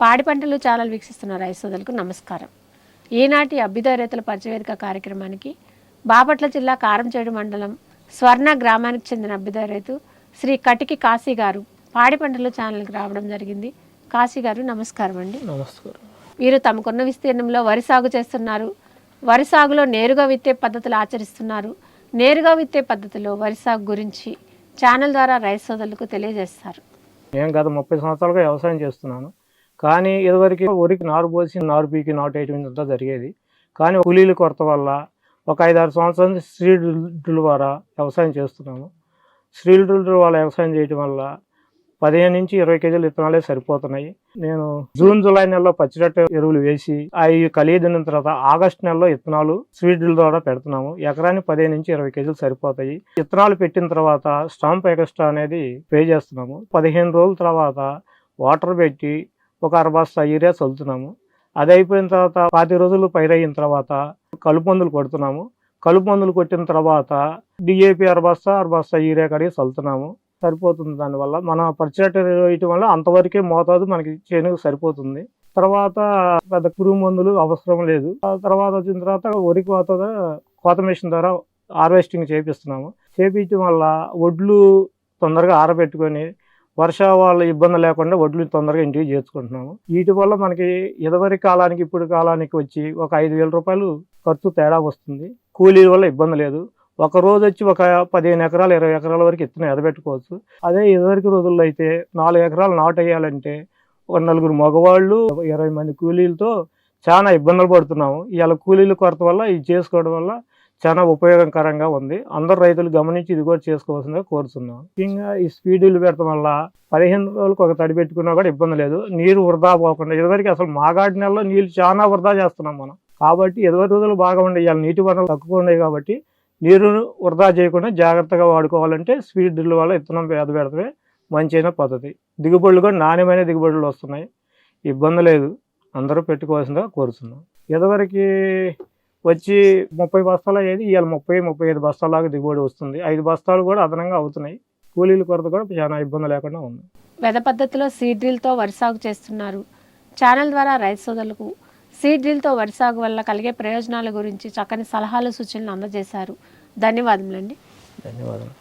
పాడి పంటలు ఛానల్ వీక్షిస్తున్న రైతు సోదరులకు నమస్కారం. ఈనాటి అభ్యుదయ రైతుల పరిచయవేదిక కార్యక్రమానికి బాపట్ల జిల్లా కారంచేడు మండలం స్వర్ణ గ్రామానికి చెందిన అభ్యుదయ రైతు శ్రీ కటికి కాశీ గారు పాడి పంటలు ఛానల్కి రావడం జరిగింది. కాశీ గారు నమస్కారం అండి. నమస్కారం. వీరు తమకున్న విస్తీర్ణంలో వరి సాగు చేస్తున్నారు. వరి సాగులో నేరుగా విత్తే పద్ధతులు ఆచరిస్తున్నారు. నేరుగా విత్తే పద్ధతిలో వరి సాగు గురించి ఛానల్ ద్వారా రైతు సోదరులకు తెలియజేస్తారు. నేను గత ముప్పై సంవత్సరాలుగా వ్యవసాయం చేస్తున్నాను. కానీ ఇదివరకు వరికి నారు పోసి నారు పీకి నాటు వేయటం ఇంత జరిగేది. కానీ కూలీల కొరత వల్ల ఒక ఐదారు సంవత్సరాల నుంచి స్త్రీ ద్వారా వ్యవసాయం చేస్తున్నాము. స్త్రీల వల్ల వ్యవసాయం చేయటం వల్ల పదిహేను నుంచి ఇరవై కేజీల విత్తనాలే సరిపోతున్నాయి. నేను జూన్ జూలై నెలలో పచ్చిరొట్ట ఎరువులు వేసి అవి కలియదిన తర్వాత ఆగస్టు నెలలో విత్తనాలు స్వీట్ డ్రిల్ ద్వారా పెడుతున్నాము. ఎకరానికి పదిహేను నుంచి ఇరవై కేజీలు సరిపోతాయి. విత్తనాలు పెట్టిన తర్వాత స్టాంప్ ఎక్స్ట్రా అనేది పే చేస్తున్నాము. పదిహేను రోజుల తర్వాత వాటర్ పెట్టి ఒక అరబస్తా యూరియా చల్లుతున్నాము. అది అయిపోయిన తర్వాత పాతి రోజులు పైరయిన తర్వాత కలుపు మందులు కొడుతున్నాము. కలుపు మందులు కొట్టిన తర్వాత డిఏపి అరబస్తా అరబస్తా యూరియా కడిగి చల్లుతున్నాము. సరిపోతుంది దానివల్ల. మన పరిచయం వేయటం వల్ల అంతవరకే మోతాదు మనకి చేనుకు సరిపోతుంది. తర్వాత పెద్ద పురుగు మందులు అవసరం లేదు. తర్వాత వచ్చిన తర్వాత వరి కోత కోత మిషన్ ద్వారా హార్వెస్టింగ్ చేపిస్తున్నాము. చేపించడం వల్ల వడ్లు తొందరగా ఆరబెట్టుకొని వర్షాల ఇబ్బంది లేకుండా వడ్లు తొందరగా ఇంటికి చేర్చుకుంటున్నాము. వీటి వల్ల మనకి ఇదివరి కాలానికి ఇప్పుడు కాలానికి వచ్చి ఒక ఐదు వేల రూపాయలు ఖర్చు తేడా వస్తుంది. కూలీల వల్ల ఇబ్బంది లేదు. ఒక రోజు వచ్చి ఒక పదిహేను ఎకరాలు ఇరవై ఎకరాల వరకు ఇత్తనం ఎదబెట్టుకోవచ్చు. అదే ఇదివరకు రోజుల్లో అయితే నాలుగు ఎకరాలు నాటు వేయాలంటే ఒక నలుగురు మగవాళ్ళు ఇరవై మంది కూలీలతో చాలా ఇబ్బందులు పడుతున్నాము. ఇవాళ కూలీల కొరత వల్ల ఇది చేసుకోవడం వల్ల చాలా ఉపయోగకరంగా ఉంది. అందరు రైతులు గమనించి ఇది కూడా చేసుకోవాల్సిందిగా కోరుతున్నాం ముఖ్యంగా ఈ స్పీడులు పెడతాం వల్ల పదిహేను రోజులకు ఒక తడి పెట్టుకున్నా కూడా ఇబ్బంది లేదు. నీరు వృధా పోకుండా ఇదివరకు అసలు మాగాడి నెలలో నీళ్ళు చాలా వృధా చేస్తున్నాం మనం. కాబట్టి ఇదివరకు రోజులు బాగా ఉండే ఇవాళ నీటి వనరులు తక్కువ ఉన్నాయి కాబట్టి నీరును వృధా చేయకుండా జాగ్రత్తగా వాడుకోవాలంటే స్పీడ్ డ్రిల్ వల్ల ఇత్తనం పేద పెడతామే మంచైన పద్ధతి. దిగుబడులు కూడా నాణ్యమైన దిగుబడులు వస్తున్నాయి. ఇబ్బంది లేదు. అందరూ పెట్టుకోవాల్సిందిగా కోరుతున్నాం ఇదివరకు వచ్చి ముప్పై బస్తాలు అయ్యేది ఇవాళ ముప్పై ముప్పై ఐదు బస్తాలాగా దిగుబడి వస్తుంది. ఐదు బస్తాలు కూడా అదనంగా అవుతున్నాయి. కూలీల కొరత కూడా చాలా ఇబ్బంది లేకుండా ఉంది. వెద పద్ధతిలో సీడ్ డ్రిల్తో వరి సాగు చేస్తున్నారు. ఛానల్ ద్వారా రైతు సోదరులకు సీడ్ డ్రిల్తో వరి సాగు వల్ల కలిగే ప్రయోజనాల గురించి చక్కని సలహాలు సూచనలు అందజేశారు. ధన్యవాదములండి. ధన్యవాదాలు